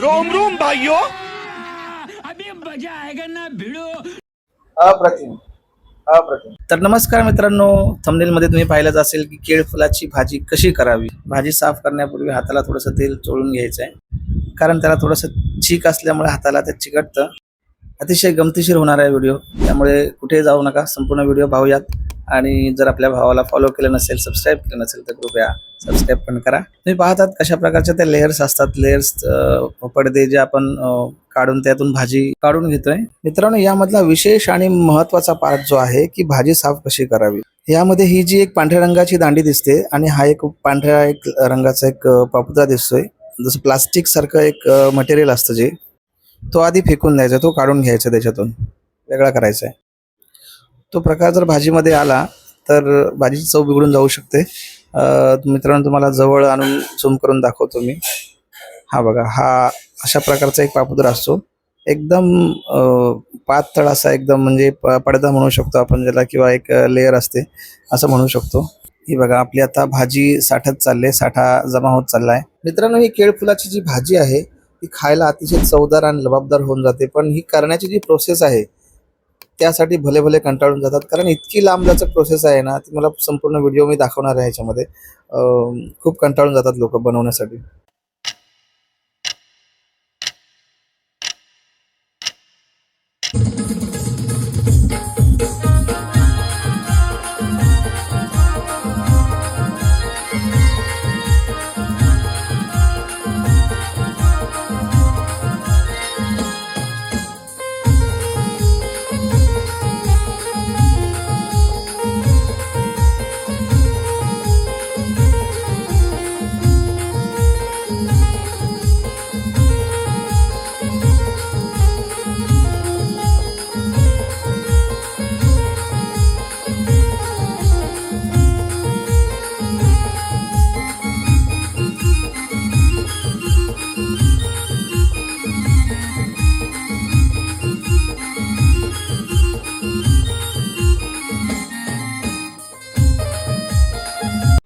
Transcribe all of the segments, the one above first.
Rome Rome भाइयों। अभी मजा आएगा ना भिड़ो अप्रतिम। तर नमस्कार मित्रांनो मध्ये तुम्ही पाहिलंच असेल की केळ फुलाची भाजी कशी करावी? भाजी साफ करण्यापूर्वी हाताला थोडंसं तेल चोळून घ्यायचं आहे कारण त्याला थोडंसं चीक असल्यामुळे हाताला ते चिकटतं. अतिशय गमतीशीर होणार आहे व्हिडिओ त्यामुळे कुठे जाऊ नका संपूर्ण व्हिडिओ पाहूयात. आणि जर आपल्या भावाला फॉलो केलं नसेल सबस्क्राईब केलं नसेल तर कृपया सबस्क्राईब पण करा. तुम्ही पाहतात कशा प्रकारच्या त्या लेयर्स असतात. लेयर्स पडदे जे आपण काढून त्यातून भाजी काढून घेतोय. मित्रांनो यामधला विशेष आणि महत्त्वाचा पार्ट जो आहे की भाजी साफ कशी करावी. यामध्ये ही जी एक पांढऱ्या रंगाची दांडी दिसते आणि हा एक पांढऱ्या एक रंगाचा एक अं, पापुद्रा दिसतोय. जसं प्लास्टिक सारखं एक मटेरियल असतं जे तो आधी फेकून द्यायचा तो काढून घ्यायचा त्याच्यातून. वेगळा करायचा आहे तो प्रकार जर भाजीमध्ये आला तर भाजीची चव बिघडून जाऊ शकते. मित्रांनो तुम्हाला जवळ आणून झूम करून दाखवतो मी. हा बघा हा अशा प्रकारचा एक पापुद्रा असतो. एकदम पातळ असा एकदम म्हणजे प- पडदा म्हणू शकतो आपण ज्याला किंवा एक लेअर असते असं म्हणू शकतो. ही बघा आपली आता भाजी साठत चालली आहे, साठा जमा होत चाललाय. मित्रांनो ही केळफुलाची जी भाजी आहे ती खायला अतिशय चवदार आणि लबाबदार होऊन जाते. पण ही करण्याची जी प्रोसेस आहे त्यासाठी भले भले कंटाळून जातात. कारण इतकी लांबल्याचं प्रोसेस आहे ना ती मला संपूर्ण व्हिडिओ मी दाखवणार आहे ह्याच्यामध्ये. खूप कंटाळून जातात लोक बनवण्यासाठी.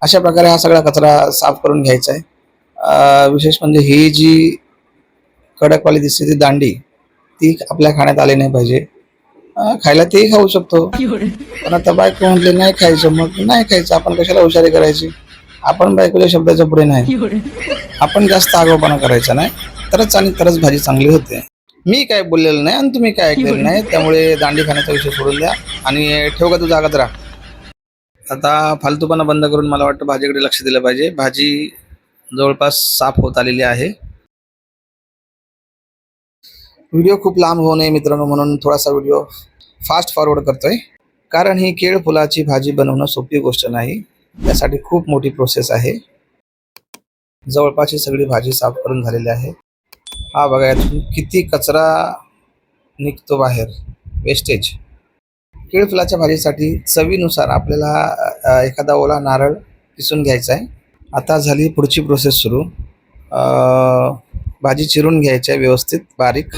अशा प्रकारे हा सगळा कचरा साफ करून घ्यायचा आहे. विशेष म्हणजे ही जी कडकवाली दिसते ती दांडी ती आपल्या खाण्यात आली नाही पाहिजे. खायला तेही खाऊ शकतो. पण आता बायको म्हटले नाही खायचं. मग नाही खायचं. आपण कशाला हुशारी करायची? आपण बायकोच्या शब्दाच्या पुढे नाही. आपण जास्त आगाऊपणा करायचा नाही. तरच आणि तरच भाजी चांगली होते. मी काय बोललेलं नाही आणि तुम्ही काय ऐकलेलं नाही. त्यामुळे दांडी खाण्याचा विषय सोडून द्या. आणि ठेव का तू जागात राहा? आता फालतूपणा बंद करून मला वाटतं भाजीकडे लक्ष दिलं पाहिजे. भाजी जवळपास साफ होत आलेली आहे. व्हिडिओ खूप लांब होऊ नये मित्रांनो म्हणून थोडासा व्हिडिओ फास्ट फॉरवर्ड करतोय. कारण ही केळ फुलाची भाजी बनवणं सोपी गोष्ट नाही. त्यासाठी खूप मोठी प्रोसेस आहे. जवळपासची सगळी भाजी साफ करून झालेली आहे. हा बघा यातून किती कचरा निघतो बाहेर. वेस्टेज केळफुलाच्या भाजीसाठी चवीनुसार आपल्याला एखादा ओला नारळ किसून घ्यायचा आहे. आता झाली पुढची प्रोसेस सुरू. भाजी चिरून घ्यायची आहे व्यवस्थित बारीक.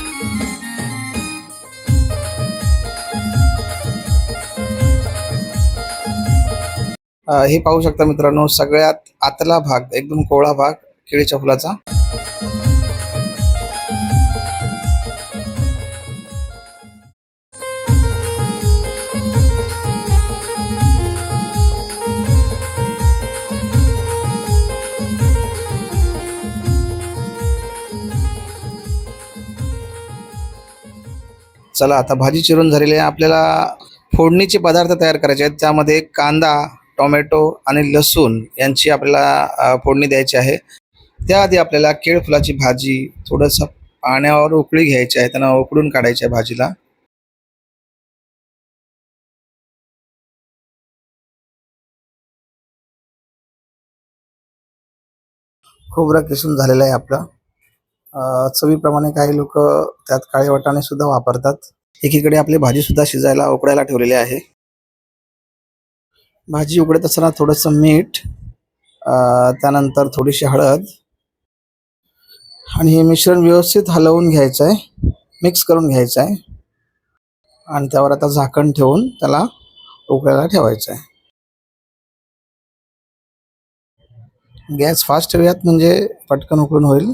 हे पाहू शकता मित्रांनो सगळ्यात आतला भाग एकदम कोवळा भाग केळीच्या फुलाचा. चला आता भाजी चिरून झालेली आहे. आपल्याला फोडणीचे पदार्थ तयार करायचे आहेत. त्यामध्ये कांदा टोमॅटो आणि लसूण यांची आपल्याला फोडणी द्यायची आहे. त्याआधी आपल्याला केळफुलाची भाजी थोडंसं पाण्यावर उकळी घ्यायची आहे. त्यांना उकळून काढायची आहे भाजीला. खोबरं किसून झालेलं आहे आपलं. चवीप्रमाणे काही लोक त्यात काळे वाटाणे सुद्धा वापरतात. एकीकडे आपली भाजी सुद्धा शिजायला उकडायला ठेवलेली आहे. भाजी उकडत असताना थोडंसं मीठ त्यानंतर थोडीशी हळद आणि हे मिश्रण व्यवस्थित हलवून घ्यायचं आहे मिक्स करून घ्यायचं आहे आणि त्यावर आता झाकण ठेवून त्याला उकळायला ठेवायचं आहे गॅस फास्ट ठेवूयात म्हणजे पटकन उकळून होईल.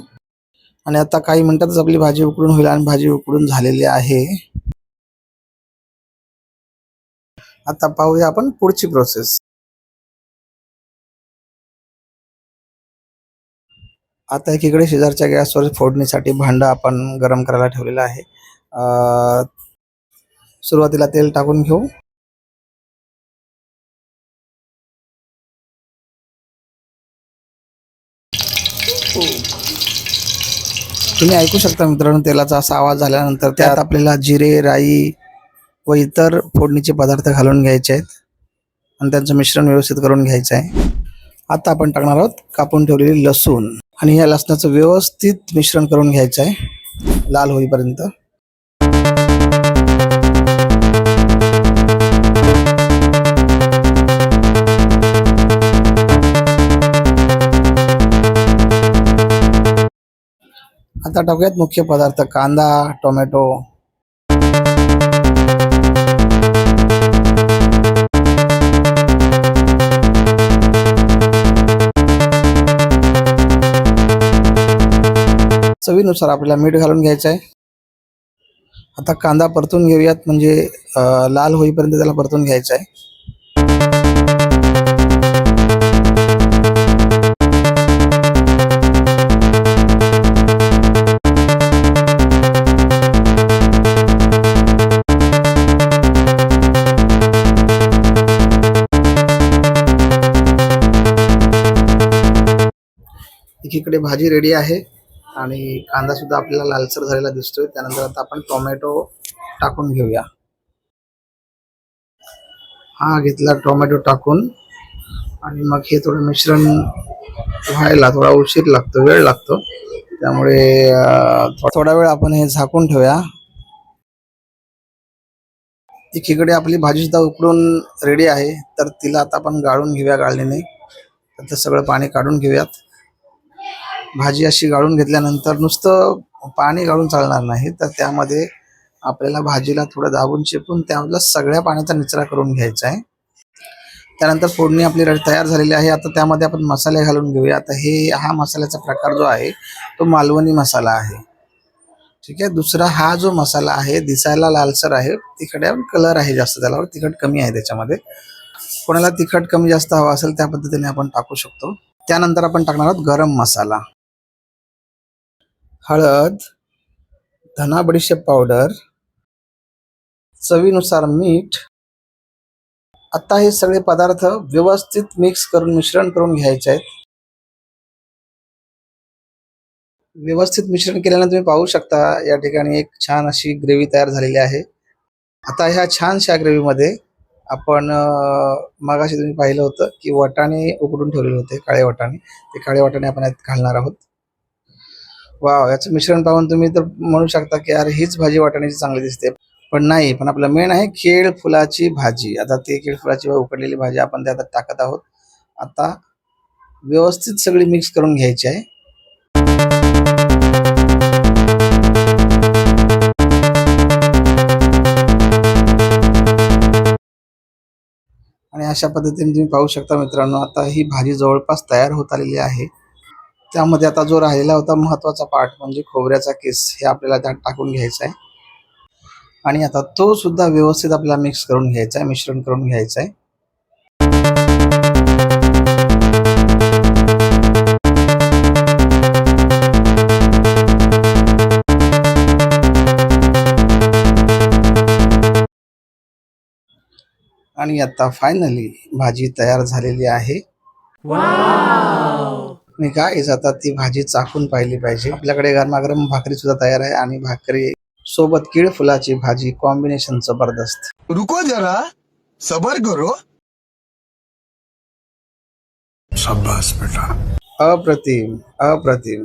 आणि आता काही मिनिटातच आपली भाजी उकडून होईल आणि भाजी उकडून झालेली आहे. आता पाहूया आपण पुढची प्रोसेस आता एकीकडे शेजारच्या गॅसवर फोडणीसाठी भांडं आपण गरम करायला ठेवलेलं आहे. सुरुवातीला तेल टाकून घेऊ. तुम्ही ऐकू शकता मित्रांनो तेलाचा असा आवाज झाल्यानंतर त्यात आपल्याला जिरे राई व इतर फोडणीचे पदार्थ घालून घ्यायचे आहेत. आणि त्यांचं मिश्रण व्यवस्थित करून घ्यायचं आहे. आता आपण टाकणार आहोत कापून ठेवलेली लसूण. आणि या लसणाचं व्यवस्थित मिश्रण करून घ्यायचं आहे लाल होईपर्यंत. आता टाकूयात मुख्य पदार्थ कांदा टोमॅटो. चवीनुसार आपल्याला मीठ घालून घ्यायचं आहे आता कांदा परतून घेऊयात म्हणजे लाल होईपर्यंत त्याला परतून घ्यायचा आहे एकीकडे भाजी रेडी आहे आणि कांदा सुद्धा आपल्याला लालसर झालेला दिसतोय. त्यानंतर आता आपण टोमॅटो टाकून घेऊया. हा घेतला टोमॅटो टाकून. आणि मग हे थोडं मिश्रण व्हायला थोडा उशीर लागतो वेळ लागतो. त्यामुळे थोडा वेळ आपण हे झाकून ठेवूया. एकीकडे आपली भाजी सुद्धा उकडून रेडी आहे. तर तिला आता आपण गाळून घेऊया गाळणीने. त्याचं सगळं पाणी काढून घेऊयात. भाजी अशी गाळून घेतल्यानंतर नुसतं पाणी गाळून चालणार नाही. तर त्यामध्ये आपल्याला भाजीला थोडं दाबून चिपून त्यामधला सगळ्या पाण्याचा निचरा करून घ्यायचा आहे. त्यानंतर फोडणी आपली तयार झालेली आहे. आता त्यामध्ये आपण मसाले घालून घेऊया. आता हे हा मसाल्याचा प्रकार जो आहे तो मालवणी मसाला आहे. ठीक आहे? दुसरा हा जो मसाला आहे दिसायला लालसर आहे. तिकडे कलर आहे जास्त त्याला. तिखट कमी आहे त्याच्यामध्ये. कोणाला तिखट कमी जास्त हवा असेल त्या पद्धतीने आपण टाकू शकतो. त्यानंतर आपण टाकणार आहोत गरम मसाला. हळद धना बडीशेप पावडर चवीनुसार मीठ. आता हे सगळे पदार्थ व्यवस्थित मिक्स करून मिश्रण करून घ्यायचे आहेत. व्यवस्थित मिश्रण केल्याने तुम्ही पाहू शकता या ठिकाणी एक छान अशी ग्रेव्ही तयार झालेली आहे. आता ह्या छानशा ग्रेव्हीमध्ये आपण मागाशी मगाशी तुम्ही पाहिलं होतं की वाटाणे उकडून ठेवलेले होते काळे वाटाणे. ते काळे वाटाणे आपण यात घालणार आहोत. वाव याचं मिश्रण पाहून तुम्ही तर म्हणू शकता की अरे हीच भाजी वाटाण्याची चांगली दिसते. पण नाही पण आपलं मेन आहे केळ फुलाची भाजी. आता ते केळ फुलाची उकडलेली भाजी आपण त्यात टाकत आहोत. आता व्यवस्थित सगळी मिक्स करून घ्यायची आहे. आणि अशा पद्धतीने तुम्ही पाहू शकता मित्रांनो आता ही भाजी जवळपास तयार होत आलेली आहे. त्यामध्ये आता जो राहिलेला होता महत्त्वाचा पार्ट म्हणजे खोबऱ्याचा केस हे आपल्याला त्यात टाकून घ्यायचा आहे. आणि आता तो सुद्धा व्यवस्थित आपल्याला मिक्स करून घ्यायचा आहे मिश्रण करून घ्यायचं आहे. आणि आता फायनली भाजी तयार झालेली आहे. मी काय आता ती भाजी चाखून पाहिली पाहिजे. आपल्याकडे गरमागरम भाकरी सुद्धा तयार आहे आणि भाकरी सोबत केळ फुलाची भाजी कॉम्बिनेशन जबरदस्त. रुको जरा. सबर करो. बेटा. अप्रतिम अप्रतिम.